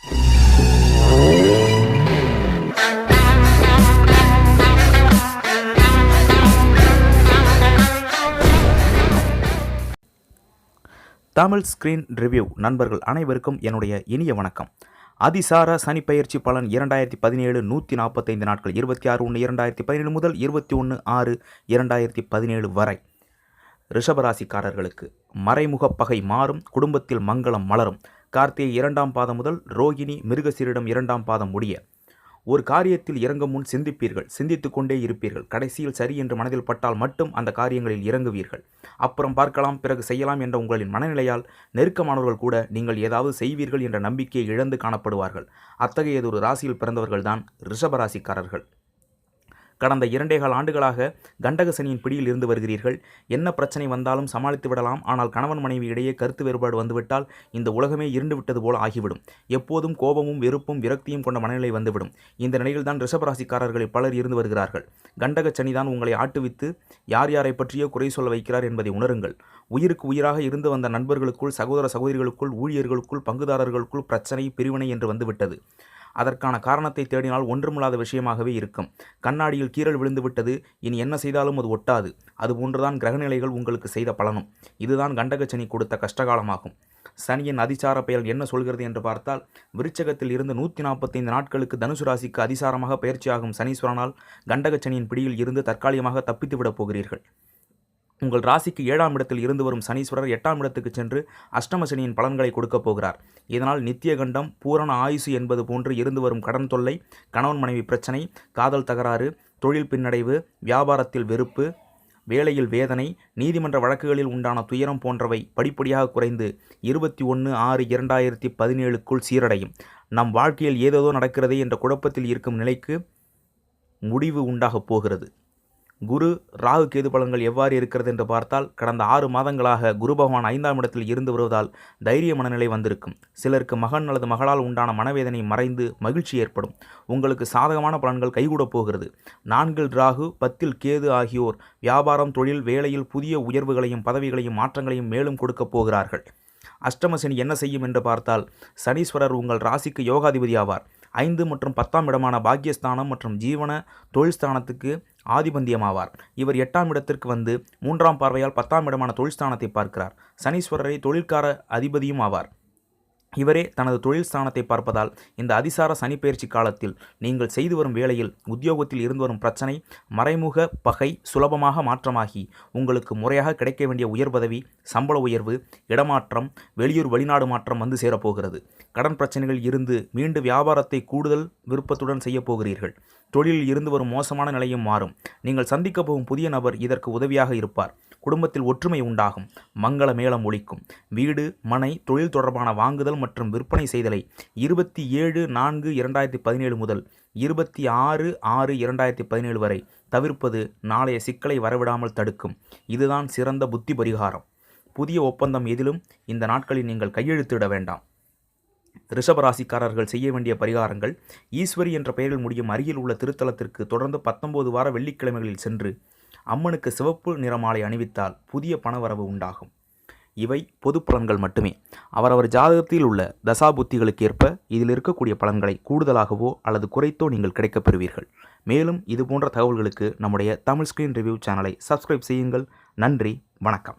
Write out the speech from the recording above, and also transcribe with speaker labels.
Speaker 1: Tamil screen review நண்பர்கள் அனைவருக்கும் என்னுடைய இனிய வணக்கம். அதிசார சனிப்பயிற்சி பலன் இரண்டாயிரத்தி பதினேழு நூற்றி நாற்பத்தைந்து நாட்கள் இருபத்தி ஆறு ஒன்று இரண்டாயிரத்தி பதினேழு முதல் இருபத்தி ஒன்று ஆறு இரண்டாயிரத்தி பதினேழு வரை. ரிஷபராசிக்காரர்களுக்கு மறைமுக பகை மாறும் குடும்பத்தில் மங்களம் மலரும். கார்த்திகை இரண்டாம் பாதம் முதல் ரோகிணி மிருகசீரிடம் இரண்டாம் பாதம் முடிய. ஒரு காரியத்தில் இறங்கும் முன் சிந்திப்பீர்கள் சிந்தித்து கொண்டே இருப்பீர்கள். கடைசியில் சரி என்று மனதில் பட்டால் மட்டும் அந்த காரியங்களில் இறங்குவீர்கள். அப்புறம் பார்க்கலாம் பிறகு செய்யலாம் என்ற உங்களின் மனநிலையால் நெருக்கமானவர்கள் கூட நீங்கள் ஏதாவது செய்வீர்கள் என்ற நம்பிக்கையை இழந்து காணப்படுவார்கள். அத்தகையதொரு ராசியில் பிறந்தவர்கள்தான் ரிஷபராசிக்காரர்கள். கடந்த இரண்டேகால் ஆண்டுகளாக கண்டக சனியின் பிடியில் இருந்து வருகிறீர்கள். என்ன பிரச்சனை வந்தாலும் சமாளித்து விடலாம். ஆனால் கணவன் மனைவி இடையே கருத்து வேறுபாடு வந்துவிட்டால் இந்த உலகமே இருந்து விட்டது போல ஆகிவிடும். எப்போதும் கோபமும் வெறுப்பும் விரக்தியும் கொண்ட மனநிலை வந்துவிடும். இந்த நிலையில்தான் ரிஷபராசிக்காரர்களை பலர் இருந்து வருகிறார்கள். கண்டக சனிதான் உங்களை ஆட்டுவித்து யார் யாரை பற்றியோ குறை சொல்ல வைக்கிறார் என்பதை உணருங்கள். உயிருக்கு உயிராக இருந்து வந்த நண்பர்களுக்குள் சகோதர சகோதரிகளுக்குள் ஊழியர்களுக்குள் பங்குதாரர்களுக்குள் பிரச்சனை பிரிவினை என்று வந்துவிட்டது. அதற்கான காரணத்தை தேடினால் ஒன்றுமில்லாத விஷயமாகவே இருக்கும். கண்ணாடியில் கீறல் விழுந்துவிட்டது. இனி என்ன செய்தாலும் அது ஒட்டாது. அதுபோன்றுதான் கிரகநிலைகள் உங்களுக்கு செய்த பலனும். இதுதான் கண்டகச்சனி கொடுத்த கஷ்டகாலமாகும். சனியின் அதிசார பெயர் என்ன சொல்கிறது என்று பார்த்தால் விருச்சகத்தில் இருந்து நூற்றி நாற்பத்தைந்து நாட்களுக்கு தனுசு ராசிக்கு அதிசாரமாக பயிற்சியாகும் சனீஸ்வரனால் கண்டகச்சனியின் பிடியில் இருந்து தற்காலிகமாக தப்பித்துவிடப் போகிறீர்கள். உங்கள் ராசிக்கு ஏழாம் இடத்தில் இருந்து வரும் சனீஸ்வரர் எட்டாம் இடத்துக்கு சென்று அஷ்டம சனியின் பலன்களை கொடுக்கப் போகிறார். இதனால் நித்திய கண்டம் பூரண ஆயுசு என்பது போன்று இருந்து வரும் கடன் தொல்லை கணவன் மனைவி பிரச்சனை காதல் தகராறு தொழில் பின்னடைவு வியாபாரத்தில் வெறுப்பு வேலையில் வேதனை நீதிமன்ற வழக்குகளில் உண்டான துயரம் போன்றவை படிப்படியாக குறைந்து இருபத்தி ஒன்று ஆறு இரண்டாயிரத்தி பதினேழுக்குள் சீரடையும். நம் வாழ்க்கையில் ஏதேதோ நடக்கிறதே என்ற குழப்பத்தில் இருக்கும் நிலைக்கு முடிவு உண்டாகப் போகிறது. குரு ராகு கேது பலன்கள் எவ்வாறு இருக்கிறது என்று பார்த்தால் கடந்த ஆறு மாதங்களாக குரு பகவான் ஐந்தாம் இடத்தில் இருந்து வருவதால் தைரிய மனநிலை வந்திருக்கும். சிலருக்கு மகன் அல்லது மகளால் உண்டான மனவேதனை மறைந்து மகிழ்ச்சி ஏற்படும். உங்களுக்கு சாதகமான பலன்கள் கைகூடப் போகிறது. நான்கில் ராகு பத்தில் கேது ஆகியோர் வியாபாரம் தொழில் வேலையில் புதிய உயர்வுகளையும் பதவிகளையும் மாற்றங்களையும் மேலும் கொடுக்கப் போகிறார்கள். அஷ்டமசனி என்ன செய்யும் என்று பார்த்தால் சனீஸ்வரர் உங்கள் ராசிக்கு யோகாதிபதி ஆவார். ஐந்து மற்றும் பத்தாம் இடமான பாக்கியஸ்தானம் மற்றும் ஜீவன தொழில் ஸ்தானத்துக்கு ஆதிபந்தியமாவார். இவர் எட்டாம் இடத்திற்கு வந்து மூன்றாம் பார்வையால் பத்தாம் இடமான தொழில் ஸ்தானத்தை பார்க்கிறார். சனீஸ்வரரை தொழிற்கார அதிபதியும் ஆவார். இவரே தனது தொழில் ஸ்தானத்தை பார்ப்பதால் இந்த அதிசார சனிப்பெயர்ச்சி காலத்தில் நீங்கள் செய்து வரும் வேளையில் உத்தியோகத்தில் இருந்து வரும் பிரச்சனை மறைமுக பகை சுலபமாக மாற்றமாகி உங்களுக்கு முறையாக கிடைக்க வேண்டிய உயர் பதவி சம்பள உயர்வு இடமாற்றம் வெளியூர் வெளிநாடு மாற்றம் வந்து சேரப்போகிறது. கடன் பிரச்சனைகள் இருந்து மீண்டும் வியாபாரத்தை கூடுதல் விருப்பத்துடன் செய்யப் போகிறீர்கள். தொழிலில் இருந்து வரும் மோசமான நிலையும் மாறும். நீங்கள் சந்திக்கப் போகும் புதிய நபர் இதற்கு உதவியாக இருப்பார். குடும்பத்தில் ஒற்றுமை உண்டாகும். மங்கள மேளம் ஒழிக்கும் வீடு மனை தொழில் தொடர்பான வாங்குதல் மற்றும் விற்பனை செய்தலை இருபத்தி ஏழு நான்கு இரண்டாயிரத்தி பதினேழு முதல் இருபத்தி ஆறு ஆறு இரண்டாயிரத்தி பதினேழு வரை தவிர்ப்பது நாளைய சிக்கலை வரவிடாமல் தடுக்கும். இதுதான் சிறந்த புத்தி பரிகாரம். புதிய ஒப்பந்தம் எதிலும் இந்த நாட்களில் நீங்கள் கையெழுத்திட வேண்டாம். ரிஷபராசிக்காரர்கள் செய்ய வேண்டிய பரிகாரங்கள் ஈஸ்வரி என்ற பெயரில் முடியும் அருகில் உள்ள திருத்தலத்திற்கு தொடர்ந்து பத்தொன்பது வார வெள்ளிக்கிழமைகளில் சென்று அம்மனுக்கு சிவப்பு நிறமாலை அணிவித்தால் புதிய பணவரவு உண்டாகும். இவை பொது பலன்கள் மட்டுமே. அவரவர் ஜாதகத்தில் உள்ள தசாபுத்திகளுக்கு ஏற்ப இதில் இருக்கக்கூடிய பலன்களை கூடுதலாகவோ அல்லது குறைத்தோ நீங்கள் கிடைக்கப் பெறுவீர்கள். மேலும் இது போன்ற தகவல்களுக்கு நம்முடைய தமிழ் ஸ்கிரீன் ரிவ்யூ சேனலை சப்ஸ்கிரைப் செய்யுங்கள். நன்றி வணக்கம்.